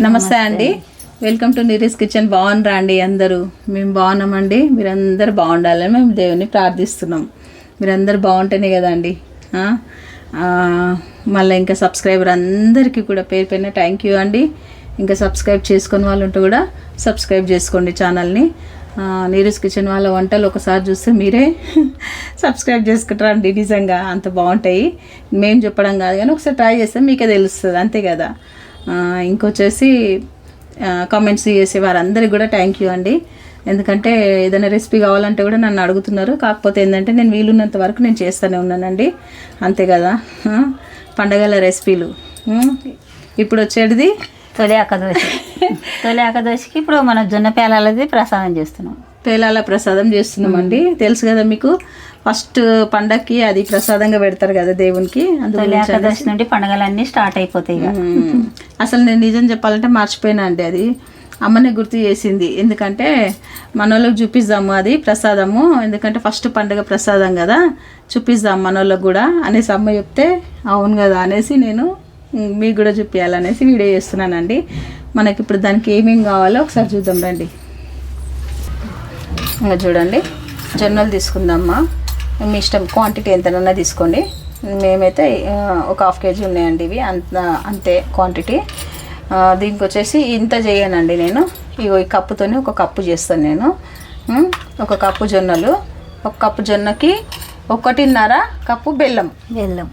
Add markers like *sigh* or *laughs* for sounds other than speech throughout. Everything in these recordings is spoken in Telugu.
నమస్తే అండి. వెల్కమ్ టు నీరీస్ కిచెన్ బాగున్నారా అండి అందరూ? మేము బాగున్నామండి. మీరందరూ బాగుండాలని మేము దేవుని ప్రార్థిస్తున్నాం. మీరందరూ బాగుంటేనే కదండి. మళ్ళీ ఇంకా సబ్స్క్రైబర్ అందరికీ కూడా పేరు పైన థ్యాంక్ యూ అండి. ఇంకా సబ్స్క్రైబ్ చేసుకుని వాళ్ళు ఉంటే కూడా సబ్స్క్రైబ్ చేసుకోండి ఛానల్ని ఆ, నీరజ్ కిచెన్ వాళ్ళ వంటలు ఒకసారి చూస్తే మీరే *laughs* సబ్స్క్రైబ్ చేసుకుంటారండి నిజంగా అంత బాగుంటాయి. మేము చెప్పడం కాదు కానీ ఒకసారి ట్రై చేస్తే మీకే తెలుస్తుంది. అంతే కదా? ఇంకొచ్చేసి కామెంట్స్ చేసే వారందరికీ కూడా థ్యాంక్ యూ అండి. ఎందుకంటే ఏదైనా రెసిపీ కావాలంటే కూడా నన్ను అడుగుతున్నారు. కాకపోతే ఏంటంటే నేను వీలున్నంత వరకు నేను చేస్తూనే ఉన్నానండి. అంతే కదా? పండగల రెసిపీలు ఇప్పుడు వచ్చేటిది? తొలి ఏకాదశి. తొలి ఏకాదశికి ఇప్పుడు మనం జొన్న పేలాలది ప్రసాదం చేస్తున్నాం. పేలాల ప్రసాదం చేస్తున్నామండి. తెలుసు కదా మీకు? ఫస్ట్ పండక్కి అది ప్రసాదంగా పెడతారు కదా దేవునికి. ఏకాదశి నుండి పండగలన్నీ స్టార్ట్ అయిపోతాయి. అసలు నేను నిజం చెప్పాలంటే మర్చిపోయినా అండి అది. అమ్మనే గుర్తు చేసింది. ఎందుకంటే మనోళ్ళకి చూపిద్దాము అది ప్రసాదము. ఎందుకంటే ఫస్ట్ పండుగ ప్రసాదం కదా. చూపిద్దాం మనోళ్ళకి కూడా అనేసి అమ్మ చెప్తే అవును కదా అనేసి నేను మీకు కూడా చూపించాలనేసి వీడియో చేస్తున్నానండి. మనకి ఇప్పుడు దానికి ఏమేమి కావాలో ఒకసారి చూద్దాం రండి. ఇంకా చూడండి. జొన్నలు తీసుకుందామా. మీ ఇష్టం క్వాంటిటీ ఎంతనన్నా తీసుకోండి. మేమైతే ఒక హాఫ్ కేజీ ఉన్నాయండి ఇవి. అంత అంతే క్వాంటిటీ దీనికి వచ్చేసి ఇంత చేయనండి నేను. ఇగో ఈ కప్పుతోని ఒక కప్పు చేస్తాను నేను. ఒక కప్పు జొన్నలు. ఒక కప్పు జొన్నకి ఒకటిన్నర కప్పు బెల్లం. బెల్లం.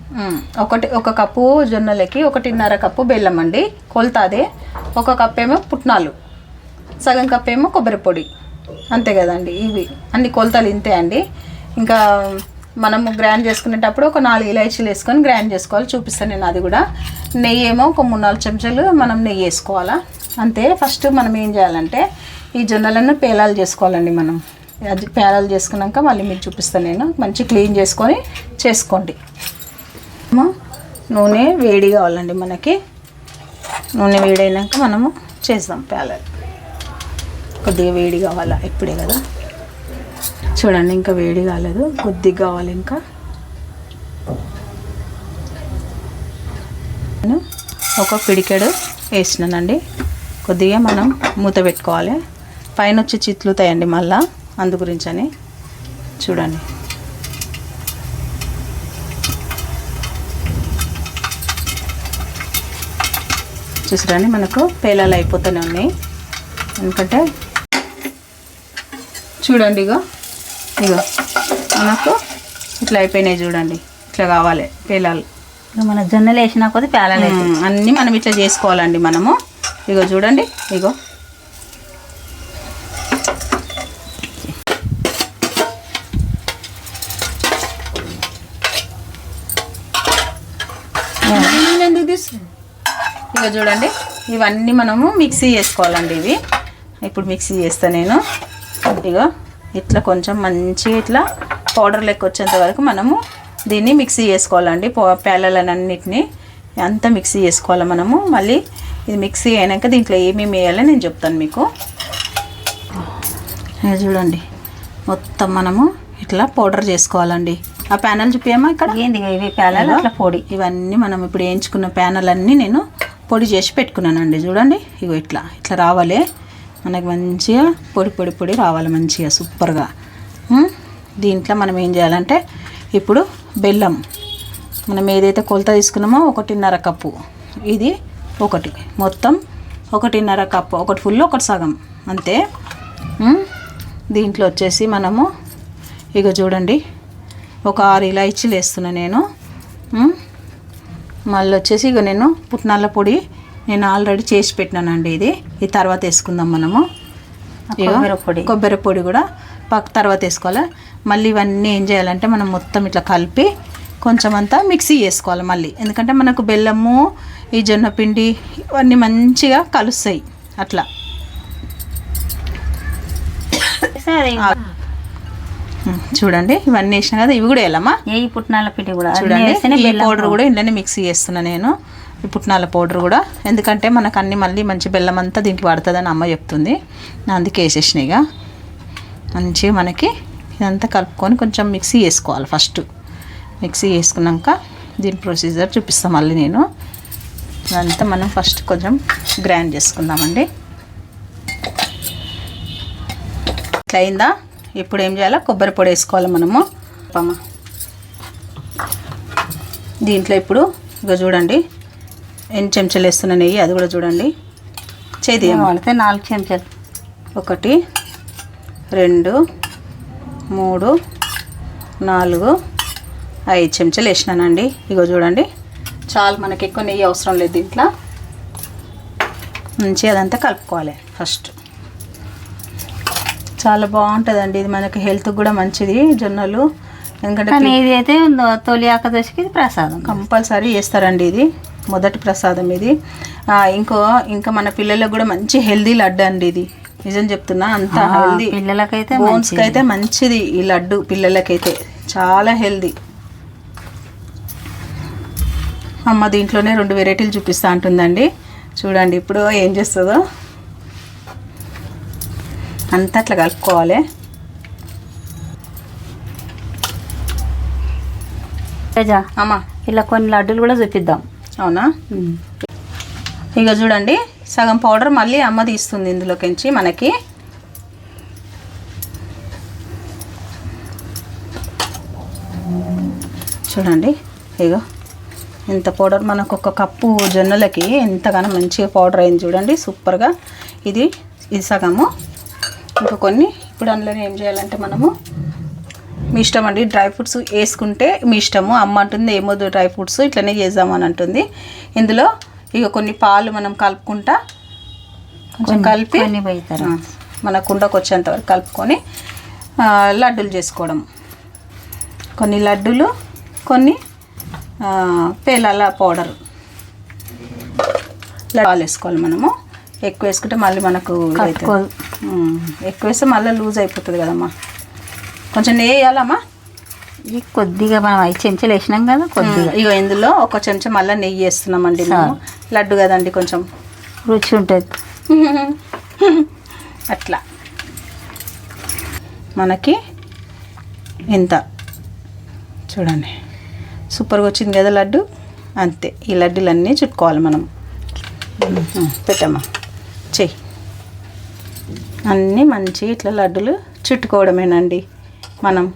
ఒకటి ఒక కప్పు జొన్నలకి ఒకటిన్నర కప్పు బెల్లం అండి. కొలత అదే ఒక కప్ ఏమో పుట్నాలు. సగం కప్ ఏమో కొబ్బరి పొడి. అంతే కదండి ఇవి. అన్ని కొలతలు ఇంతే అండి. ఇంకా మనము గ్రైండ్ చేసుకునేటప్పుడు ఒక నాలుగు ఇలాచీలు వేసుకొని గ్రైండ్ చేసుకోవాలి. చూపిస్తాను నేను అది కూడా. నెయ్యి ఏమో ఒక మూడు నాలుగు చెంచాలు మనం నెయ్యి వేసుకోవాలా? అంతే. ఫస్ట్ మనం ఏం చేయాలంటే ఈ జొన్నలను పేలాలు చేసుకోవాలండి మనం. అది పేలాలు చేసుకున్నాక మళ్ళీ మీకు చూపిస్తాను నేను. మంచి క్లీన్ చేసుకొని చేసుకోండి. నూనె వేడి కావాలండి మనకి. నూనె వేడైనాక మనము చేద్దాం పేలాలు. కొద్దిగా వేడి కావాలా? ఇప్పుడే కదా. చూడండి ఇంకా వేడి కాలేదు. కొద్దిగా కావాలి ఇంకా. నేను ఒక పిడికెడు వేసినానండి. కొద్దిగా మనం మూత పెట్టుకోవాలి. పైన వచ్చి చిట్లుతాయండి మళ్ళా అందు గురించని. చూడండి. చూసారండి మనకు పేలాలు అయిపోతూనే ఉన్నాయి. ఎందుకంటే చూడండి ఇగో. ఇగో. మనకు ఇట్లా అయిపోయినాయి చూడండి. ఇట్లా కావాలి పేలాలు. ఇక మన జొన్నలు వేసినా కొద్ది పేలాలు అన్నీ మనం ఇట్లా చేసుకోవాలండి మనము. ఇగో చూడండి. ఇగో. ఇక చూడండి. ఇవన్నీ మనము మిక్సీ చేసుకోవాలండి ఇవి. ఇప్పుడు మిక్సీ చేస్తా నేను. ఇగో ఇట్లా కొంచెం మంచిగా ఇట్లా పౌడర్ లెక్క వచ్చేంత వరకు మనము దీన్ని మిక్సీ చేసుకోవాలండి. పేలలన్నిటిని అంతా మిక్సీ చేసుకోవాలి మనము. మళ్ళీ ఇది మిక్సీ అయినాక దీంట్లో ఏమేమి వేయాలో నేను చెప్తాను మీకు. చూడండి మొత్తం మనము ఇట్లా పౌడర్ చేసుకోవాలండి. ఆ ప్యానల్ చూపించమ్మా ఇక్కడ? ఏంది ఇవి పేలాలు అట్లా పొడి. ఇవన్నీ మనం ఇప్పుడు వేయించుకున్న ప్యానల్ అన్నీ నేను పొడి చేసి పెట్టుకున్నానండి. చూడండి ఇగో ఇట్లా ఇట్లా రావాలి. మనకి మంచిగా పొడి పొడి పొడి రావాలి మంచిగా సూపర్గా. దీంట్లో మనం ఏం చేయాలంటే ఇప్పుడు బెల్లం మనం ఏదైతే కొలత తీసుకున్నామో ఒకటిన్నర కప్పు. ఇది ఒకటి. మొత్తం ఒకటిన్నర కప్పు. ఒకటి ఫుల్ ఒకటి సగం. అంతే. దీంట్లో వచ్చేసి మనము ఇక చూడండి. ఒక ఆరు ఇలాచీలు వేస్తున్నా నేను. మళ్ళీ వచ్చేసి ఇక నేను పుట్నాల పొడి నేను ఆల్రెడీ చేసి పెట్టినానండి ఇది. ఈ తర్వాత వేసుకుందాం మనము. కొబ్బరి పొడి. కొబ్బరి పొడి కూడా పక్క తర్వాత వేసుకోవాలి. మళ్ళీ ఇవన్నీ ఏం చేయాలంటే మనం మొత్తం ఇట్లా కలిపి కొంచెం అంతా మిక్సీ చేసుకోవాలి మళ్ళీ. ఎందుకంటే మనకు బెల్లము ఈ జొన్న పిండి ఇవన్నీ మంచిగా కలుస్తాయి. అట్లా. చూడండి. ఇవన్నీ వేసినా కదా ఇవి కూడా వేయాలమ్మా. ఏ పుట్నాల పిండి కూడా. చూడండి. ఈ పౌడర్ కూడా ఇంట్లోనే మిక్సీ చేస్తున్నా నేను. ఈ పుట్నాల పౌడర్ కూడా. ఎందుకంటే మనకు అన్ని మళ్ళీ మంచి బెల్లం అంతా దీనికి పడుతుందని అమ్మ చెప్తుంది. అందుకే వేసేసిన ఇక. మంచిగా మనకి ఇదంతా కలుపుకొని కొంచెం మిక్సీ వేసుకోవాలి ఫస్ట్. మిక్సీ వేసుకున్నాక దీని ప్రొసీజర్ చూపిస్తాను మళ్ళీ నేను. ఇదంతా మనం ఫస్ట్ కొంచెం గ్రైండ్ చేసుకుందామండి. ఇట్లా అయిందా ఇప్పుడు ఏం చేయాలి? కొబ్బరి పొడి వేసుకోవాలి మనము. దీంట్లో ఇప్పుడు ఇక చూడండి. ఎన్ని చెంచాలు వేస్తున్న నెయ్యి? అది కూడా చూడండి. చేది వాడితే నాలుగు చెంచాలు. ఒకటి రెండు మూడు నాలుగు ఐదు చెంచాలు వేసినానండి. ఇగో చూడండి. చాలు మనకి ఎక్కువ నెయ్యి అవసరం లేదు దీంట్లో. మంచి అదంతా కలుపుకోవాలి ఫస్ట్. చాలా బాగుంటుందండి. ఇది మనకి హెల్త్ కూడా మంచిది. జొన్నలు ఎందుకంటే ఇది అయితే తొలి ఏకాదశికి ఇది ప్రసాదం. కంపల్సరీ చేస్తారండి ఇది. మొదటి ప్రసాదం ఇది. ఇంకో ఇంకా మన పిల్లలకు కూడా మంచి హెల్దీ లడ్డు అండి ఇది. నిజం చెప్తున్నా అంత హెల్దీ. పిల్లలకైతే బోన్స్కి అయితే మంచిది ఈ లడ్డు పిల్లలకైతే. చాలా హెల్దీ. అమ్మ దీంట్లోనే రెండు వెరైటీలు చూపిస్తా అంటుందండి. చూడండి ఇప్పుడు ఏం చేస్తుందో. అంతా అట్లా కలుపుకోవాలి. అమ్మ. ఇలా కొన్ని లడ్డూలు కూడా చూపిద్దాం. అవునా? ఇక చూడండి సగం పౌడర్ మళ్ళీ అమ్మ తీస్తుంది ఇందులోకించి మనకి. చూడండి ఇగో. ఇంత పౌడర్ మనకు ఒక కప్పు జొన్నలకి ఎంతగానో మంచిగా పౌడర్ అయింది చూడండి సూపర్గా. ఇది ఇది సగము. ఇంకా కొన్ని ఇప్పుడు అందులోనే ఏం చేయాలంటే మనము మీ ఇష్టం అండి. డ్రై ఫ్రూట్స్ వేసుకుంటే మీ ఇష్టము. అమ్మ అంటుంది ఏమొద్దు డ్రై ఫ్రూట్స్ ఇట్లనే చేద్దామని అంటుంది. ఇందులో ఇక కొన్ని పాలు మనం కలుపుకుంటా కొంచెం కలిపి మన కుండకు వచ్చేంత వరకు కలుపుకొని లడ్డూలు చేసుకోవడం. కొన్ని లడ్డూలు కొన్ని పేలాల పౌడర్. పాలు వేసుకోవాలి మనము. ఎక్కువ వేసుకుంటే మళ్ళీ మనకు ఎక్కువ వేస్తే మళ్ళీ లూజ్ అయిపోతుంది కదమ్మా. కొంచెం నెయ్యి వేయాలమ్మా. ఇది కొద్దిగా మనం ఐదు చెంచాలు వేసినాం కదా కొద్దిగా. ఇగో ఇందులో ఒక చెంచా మళ్ళీ నెయ్యి వేస్తున్నామండి లడ్డు కదండి కొంచెం. రుచి ఉంటుంది. *laughs* అట్లా. మనకి ఇంత. చూడండి. సూపర్గా వచ్చింది కదా లడ్డు. అంతే. ఈ లడ్డూలన్నీ చుట్టుకోవాలి మనం. పెట్టమ్మా. చెయ్యి. అన్నీ మంచి ఇట్లా లడ్డులు చుట్టుకోవడమేనండి. మనం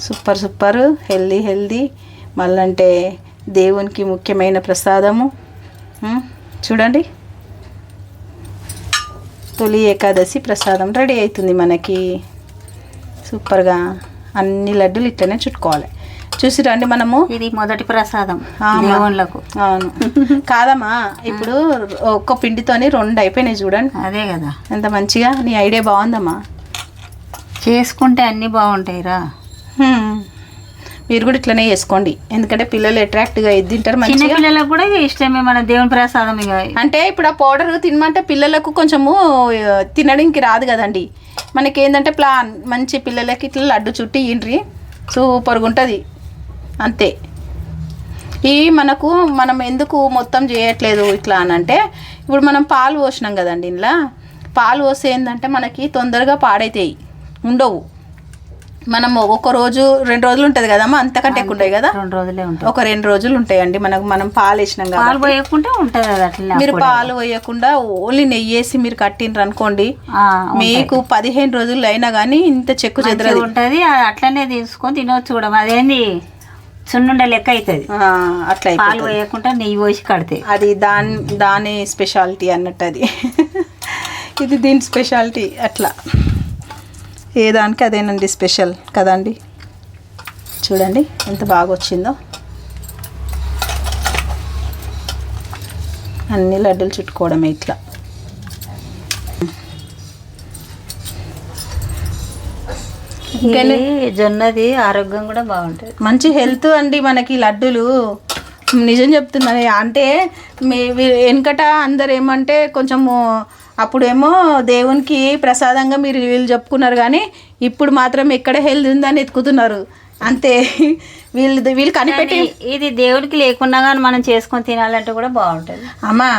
సూపర్ సూపర్ హెల్దీ హెల్దీ మళ్ళంటే దేవునికి ముఖ్యమైన ప్రసాదము. చూడండి. తొలి ఏకాదశి ప్రసాదం రెడీ అవుతుంది మనకి. సూపర్గా అన్ని లడ్డూలు ఇట్లనే చుట్టుకోవాలి. చూసి రండి మనము? ఇది మొదటి ప్రసాదం. దేవుళ్ళకు. అవును. కాదమ్మా ఇప్పుడు ఒక్క పిండితోని రెండు అయిపోయినాయి చూడండి. అదే కదా. ఎంత మంచిగా నీ ఐడియా బాగుందమ్మా. చేసుకుంటే అన్నీ బాగుంటాయిరా. మీరు కూడా ఇట్లనే చేసుకోండి. ఎందుకంటే పిల్లలు అట్రాక్ట్గా ఇది తింటారు చిన్న మంచిగా పిల్లలకు కూడా ఇష్టమే మన దేవుని ప్రసాదం ఇక. అంటే ఇప్పుడు ఆ పౌడర్ తినమంటే పిల్లలకు కొంచెము ఆ, తినడానికి రాదు కదండి. మనకి ఏంటంటే ప్లాన్ మంచి పిల్లలకి ఇట్లా లడ్డు చుట్టి ఇండ్రి సూపర్గా ఉంటుంది. అంతే. ఈ మనకు మనం ఎందుకు మొత్తం చేయట్లేదు ఇట్లా అని అంటే ఇప్పుడు మనం పాలు పోసినాం కదండి ఇంట్లో పాలు పోస్తే ఏంటంటే మనకి తొందరగా పాడైతాయి. ఉండవు. మనం ఒక రోజు రెండు రోజులు ఉంటుంది కదమ్మా? అంతకంటే ఎక్కువ ఉంటాయి కదా? రెండు రోజులే ఉంటాయి. ఒక రెండు రోజులు ఉంటాయండి. మనకు మనం పాలు వేసినాం కాబట్టి. పాలు పోయకుంటే ఉంటుంది అది అట్లా మీరు పాలు వేయకుండా ఓన్లీ నెయ్యి వేసి మీరు కట్టిండ్రు అనుకోండి మీకు పదిహేను రోజులు అయినా కానీ ఇంత చెక్కు చెదరది. ఉంటుంది అట్లనే తీసుకొని తినవచ్చు కూడా. అదేంది? సున్నుండ లెక్క అవుతుంది అట్లా పాలు పోయకుండా నెయ్యి పోసి కడితే. అది దాని దాని స్పెషాలిటీ అన్నట్టు అది. *laughs* ఇది దీని స్పెషాలిటీ అట్లా. ఏ దానికి అదేనండి స్పెషల్ కదండి? చూడండి ఎంత బాగా వచ్చిందో అన్ని లడ్డూలు చుట్టుకోవడమే ఇట్లా. జొన్నది ఆరోగ్యం కూడా బాగుంటుంది. మంచి హెల్త్ అండి మనకి లడ్డూలు. నిజం చెప్తున్నాను అంటే వెనకట అందరు ఏమంటే కొంచెము అప్పుడేమో దేవునికి ప్రసాదంగా మీరు వీళ్ళు చెప్పుకున్నారు కానీ ఇప్పుడు మాత్రం ఎక్కడ హెల్త్ ఉందని ఎత్తుకుతున్నారు. అంతే. *laughs* వీళ్ళు వీళ్ళు కనిపెట్టి కానీ ఇది దేవుడికి లేకున్నా కానీ మనం చేసుకొని తినాలంటే కూడా బాగుంటుంది. అమ్మా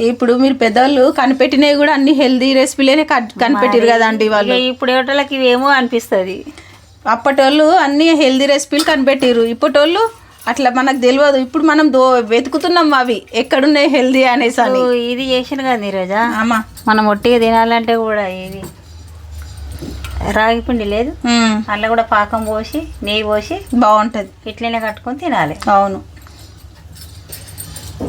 ఇప్పుడు మీరు పెద్దవాళ్ళు కనిపెట్టినవి కూడా అన్ని హెల్దీ రెసిపీలేనే కనిపెట్టారు కదండి వాళ్ళు. ఇప్పుడు ఏటోళ్ళకి ఇవేమో అనిపిస్తుంది. అప్పటి వాళ్ళు అన్ని హెల్దీ రెసిపీలు కనిపెట్టిర్రు. ఇప్పటి వాళ్ళు అట్లా మనకు తెలియదు ఇప్పుడు మనం దో వెతుకుతున్నాం అవి. ఎక్కడున్నాయి హెల్దీ అనేసి అని. ఇది చేసిన కదా నీరజా? అమ్మా. మనం ఒట్టిగా తినాలంటే కూడా ఇది. రాగి పిండి లేదు. అందులో కూడా పాకం పోసి నెయ్యి పోసి బాగుంటది. ఇట్లనే కట్టుకొని తినాలి. అవును.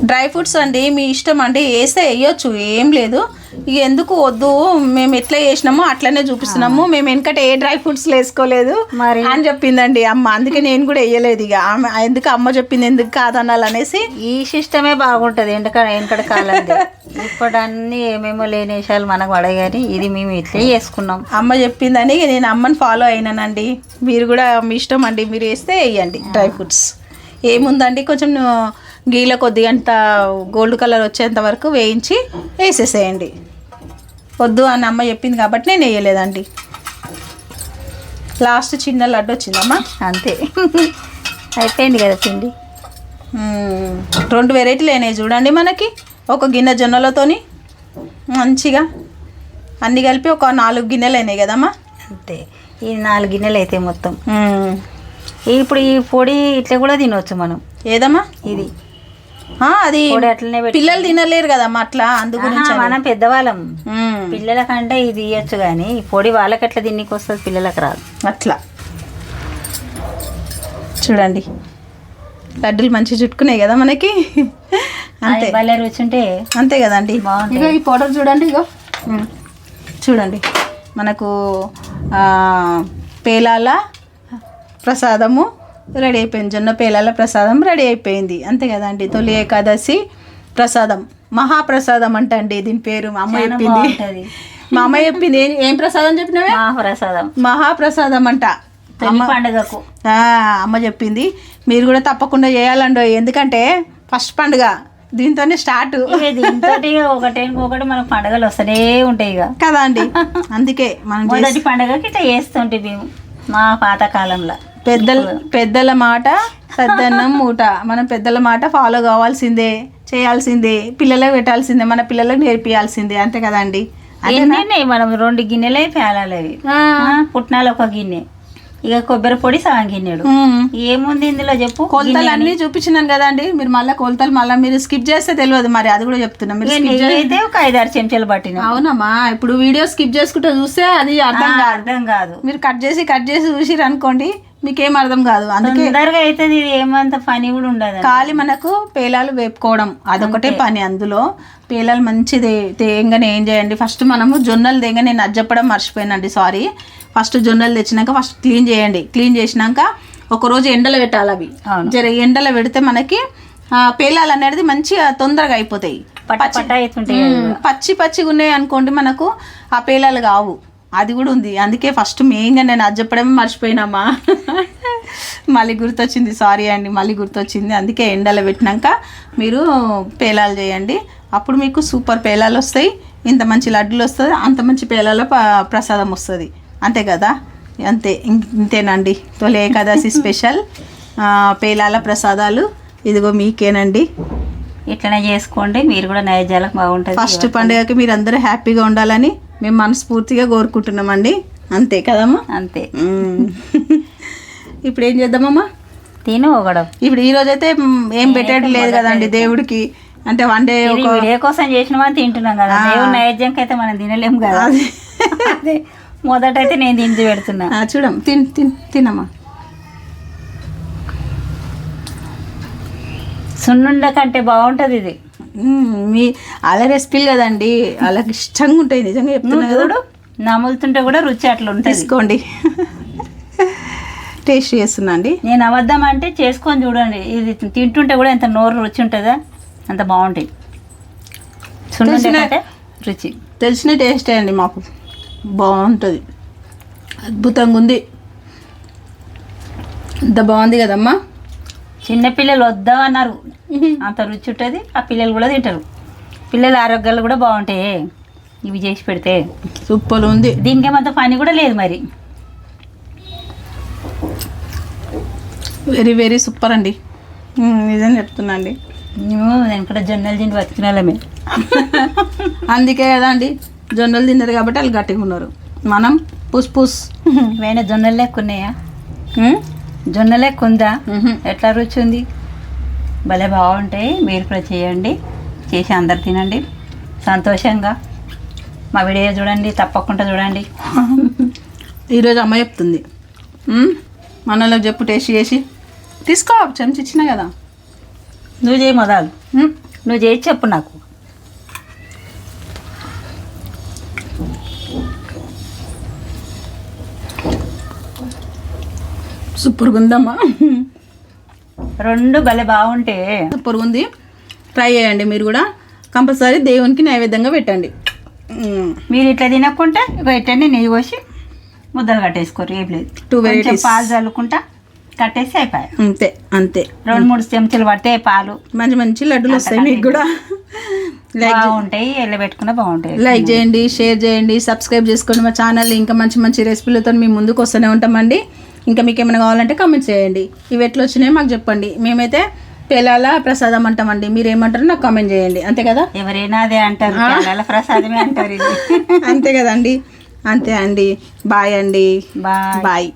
డ్రై ఫ్రూట్స్ అండి మీ ఇష్టం అండి. వేస్తే వేయొచ్చు. ఏం లేదు. ఇక ఎందుకు వద్దు? మేము ఎట్లా చేసినామో అట్లనే చూపిస్తున్నాము. మేము వెనకట ఏ డ్రై ఫ్రూట్స్ వేసుకోలేదు మరి? అని చెప్పిందండి అమ్మ. అందుకే నేను కూడా వేయలేదు ఇక. ఆమె ఎందుకు అమ్మ చెప్పింది ఎందుకు కాదనాలనేసి. ఈ సిస్టమే బాగుంటుంది ఎండక వెనకడ కాలంది *laughs* ఇప్పుడు అన్ని ఏమేమో లేని విషయాలు మనకు పడగాని ఇది మేము ఇట్లే చేసుకున్నాం. అమ్మ చెప్పిందని నేను అమ్మని ఫాలో అయినానండి. మీరు కూడా మీ ఇష్టం అండి. మీరు వేస్తే వేయండి డ్రై ఫ్రూట్స్. ఏముందండి? కొంచెం గీల కొద్దిగా అంత గోల్డ్ కలర్ వచ్చేంత వరకు వేయించి వేసేసేయండి. వద్దు అని అమ్మ చెప్పింది కాబట్టి నేను వేయలేదండి లాస్ట్ చిన్న లడ్డు వచ్చిందమ్మా. అంతే. అయిపోయింది కదా పిండి. రెండు వెరైటీలు అయినాయి చూడండి మనకి. ఒక గిన్నె జొన్నలతోని మంచిగా అన్నీ కలిపి ఒక నాలుగు గిన్నెలు అయినాయి కదమ్మా. అంతే. ఈ నాలుగు గిన్నెలు అయితే మొత్తం. ఇప్పుడు ఈ పొడి ఇట్లా కూడా తినవచ్చు మనం. ఏదమ్మా? ఇది. అది పొడి అట్లనే పెట్టి పిల్లలు తినలేరు కదమ్మా అట్లా అందు గురించి ఆహా, మనం పెద్దవాళ్ళం. పిల్లలకంటే ఇది ఇవ్వచ్చు కానీ ఈ పొడి వాళ్ళకి ఎట్లా తిన్నికి వస్తుంది పిల్లలకు రాదు. అట్లా. చూడండి. లడ్డూలు మంచి చుట్టుకున్నాయి కదా మనకి. అంతే. భలే రుచి ఉంటే అంతే కదండి. ఇగో ఈ పౌడర్ చూడండి ఇగో. చూడండి. మనకు ఆ, పేలాల ప్రసాదము రెడీ అయిపోయింది. జొన్న పేలాల ప్రసాదం రెడీ అయిపోయింది. అంతే కదండి తొలి ఏకాదశి ప్రసాదం. మహాప్రసాదం అంట అండి దీని పేరు మా అమ్మ చెప్పింది. మా అమ్మ చెప్పింది. ఏం- ప్రసాదం చెప్పినవే? మహాప్రసాదం. మహాప్రసాదం అంట. పండుగకు. ఆ, అమ్మ చెప్పింది. మీరు కూడా తప్పకుండా చేయాలండి. ఎందుకంటే ఫస్ట్ పండుగ. దీంతోనే స్టార్ట్. ఒకటి ఒకటి మనకు పండుగలు వస్తూనే ఉంటాయి ఇక. కదా అండి? అందుకే మనం పండుగకి ఇట్లా చేస్తుంటే మేము మా పాత కాలంలో పెద్దల పెద్దల మాట పెద్దన్నం మూట మనం పెద్దల మాట ఫాలో కావాల్సిందే చేయాల్సిందే పిల్లలకు పెట్టాల్సిందే మన పిల్లలకు నేర్పియాల్సిందే అంతే కదండి. ఉన్నాయి? మనం రెండు గిన్నెలే పేలాలి అవి పుట్నాలు ఒక గిన్నె ఇక కొబ్బరి పొడి సగం గిన్నెడు. ఏముంది ఇందులో చెప్పు? కొలతలు అన్నీ చూపించినాను కదండి. మీరు మళ్ళీ కొలతలు మళ్ళీ మీరు స్కిప్ చేస్తే తెలియదు మరి. అది కూడా చెప్తున్నా. మీరు అయితే ఒక ఐదారు చెంచాలు పట్టిన. అవునమ్మా ఇప్పుడు వీడియో స్కిప్ చేసుకుంటే చూస్తే అది అర్థం కాదు. అర్థం కాదు. మీరు కట్ చేసి కట్ చేసి చూసిరు అనుకోండి మీకేం అర్థం కాదు. అందుకే తొందరగా అవుతుంది ఇది ఏమంత పని కూడా ఉండదు. ఖాళీ మనకు పేలాలు వేపుకోవడం అదొకటే పని అందులో. పేలాలు మంచి దే- తేయంగానే ఏం చేయండి? ఫస్ట్ మనము జొన్నలు తేంగా నేను అది చెప్పడం మర్చిపోయానండి సారీ. ఫస్ట్ జొన్నలు తెచ్చినాక ఫస్ట్ క్లీన్ చేయండి. క్లీన్ చేసినాక ఒక రోజు ఎండలో పెట్టాలి అవి. జర ఎండలో పెడితే మనకి పేలాలు అనేది మంచిగా తొందరగా అయిపోతాయి. పచ్చి పచ్చిగా ఉన్నాయి అనుకోండి మనకు ఆ పేలాలు కావు. అది కూడా ఉంది. అందుకే ఫస్ట్ మెయిన్గా నేను అది చెప్పడమే మర్చిపోయినామా? మళ్ళీ గుర్తొచ్చింది. సారీ అండి మళ్ళీ గుర్తొచ్చింది. అందుకే ఎండలో పెట్టినాక మీరు పేలాలు చేయండి. అప్పుడు మీకు సూపర్ పేలాలు వస్తాయి. ఇంత మంచి లడ్డులు వస్తుంది అంత మంచి పేలాల ప్రసాదం వస్తుంది. అంతే కదా? అంతే. ఇంతేనండి. తొలి ఏకాదశి స్పెషల్ పేలాల ప్రసాదాలు. ఇదిగో మీకేనండి. ఇట్లనే చేసుకోండి. మీరు కూడా నైవేద్యాలకు బాగుంటుంది. ఫస్ట్ పండుగకి మీరు అందరూ హ్యాపీగా ఉండాలని మేము మనస్ఫూర్తిగా కోరుకుంటున్నామండి. అంతే కదమ్మా? అంతే. *laughs* ఇప్పుడు ఏం చేద్దామమ్మా? తిను ఒకడం. ఇప్పుడు ఈ రోజు అయితే ఏం పెట్టేది లేదు కదండి దేవుడికి. అంటే వన్ డే వీడియో కోసం చేసినామని తింటున్నాం కదా. దేవుడు నైవేద్యంకి అయితే మనం తినలేము కదా. అదే. *laughs* మొదట అయితే నేను తిండి పెడుతున్నా. చూడం తిన్ తిన్ తినమ్మా. సున్నుండ కంటే బాగుంటది ఇది. మీ అలా రెసిపీలు కదండి అలాగ ఇష్టంగా ఉంటాయి నిజంగా చెప్తున్నా కదా. నములుతుంటే కూడా రుచి అట్లా ఉంటుంది. తీసుకోండి. టేస్ట్ చేస్తున్నా అండి. నేను అబద్ధం అంటే చేసుకొని చూడండి ఇది తింటుంటే కూడా ఎంత నోరు రుచి ఉంటుందా అంత బాగుంటాయి. రుచి. తెలిసిన టేస్టే అండి మాకు బాగుంటుంది. అద్భుతంగా ఉంది. ఎంత బాగుంది కదమ్మా. చిన్నపిల్లలు వద్దామన్నారు అంత రుచి ఉంటుంది ఆ పిల్లలు కూడా తింటారు. పిల్లల ఆరోగ్యాలు కూడా బాగుంటాయి. ఇవి చేసి పెడితే. సూపర్ ఉంది. దీనికి ఏమంత పని కూడా లేదు మరి. వెరీ వెరీ సూపర్ అండి. నిజం చెప్తున్నా అండి. మేము వెనకడ జొన్నలు తిండి బతికిన వాళ్ళమే. అందుకే కదా అండి జొన్నలు తిన్నారు కాబట్టి వాళ్ళు గట్టిగా ఉన్నారు. మనం పుస్ పుస్. *laughs* వేరే జొన్నలు లెక్క ఉన్నాయా మ్మ్? జొన్న లెక్క ఉందా మ్హూ. ఎట్లా రుచి ఉంది భలే బాగుంటాయి. మీరు కూడా చేయండి. చేసి అందరు తినండి. సంతోషంగా. మా వీడియో చూడండి తప్పకుండా చూడండి. ఈరోజు అమ్మ చెప్తుంది. మ్మ్? మనలోకి చెప్పు టేస్ట్ చేసి. తీసుకో చెంచా ఇచ్చిన కదా. నువ్వు చేయి మొదలు. నువ్వు చేసి చెప్పు నాకు. సూపర్గా ఉందమ్మా రెండు భలే బాగుంటే. సూపర్గా ఉంది ట్రై చేయండి మీరు కూడా. కంపల్సరీ దేవునికి నైవేద్యంగా పెట్టండి. మీరు ఇట్లా తినకుంటే పెట్టండి నెయ్యి పోసి ముద్దలు కట్టేసుకోరు ఏం లేదు. కొంచెం varieties. పాలు చల్లుకుంటా కట్టేసి అయిపోయాయి అంతే అంతే. రెండు మూడు చెంచాలు పడితే పాలు. మంచి మంచి లడ్డూలు వస్తాయి మీకు కూడా. లైక్ బాగుంటాయి ఎల్ల పెట్టుకున్నా బాగుంటాయి. లైక్ చేయండి షేర్ చేయండి సబ్స్క్రైబ్ చేసుకోండి మా ఛానల్ ఇంకా మంచి మంచి రెసిపీలతో మేము ముందుకు వస్తూనే ఉంటామండి. ఇంకా మీకు ఏమైనా కావాలంటే కామెంట్ చేయండి. ఇవి ఎట్లా వచ్చినాయో మాకు చెప్పండి. మేమైతే పేలాల ప్రసాదం అంటామండి. మీరు ఏమంటారో నాకు కామెంట్ చేయండి. అంతే కదా? ఎవరైనా అదే అంటారు. ప్రసాదమే అంటారు *laughs* అంతే కదండి. అంతే అండి. బాయ్ అండి. Bye bye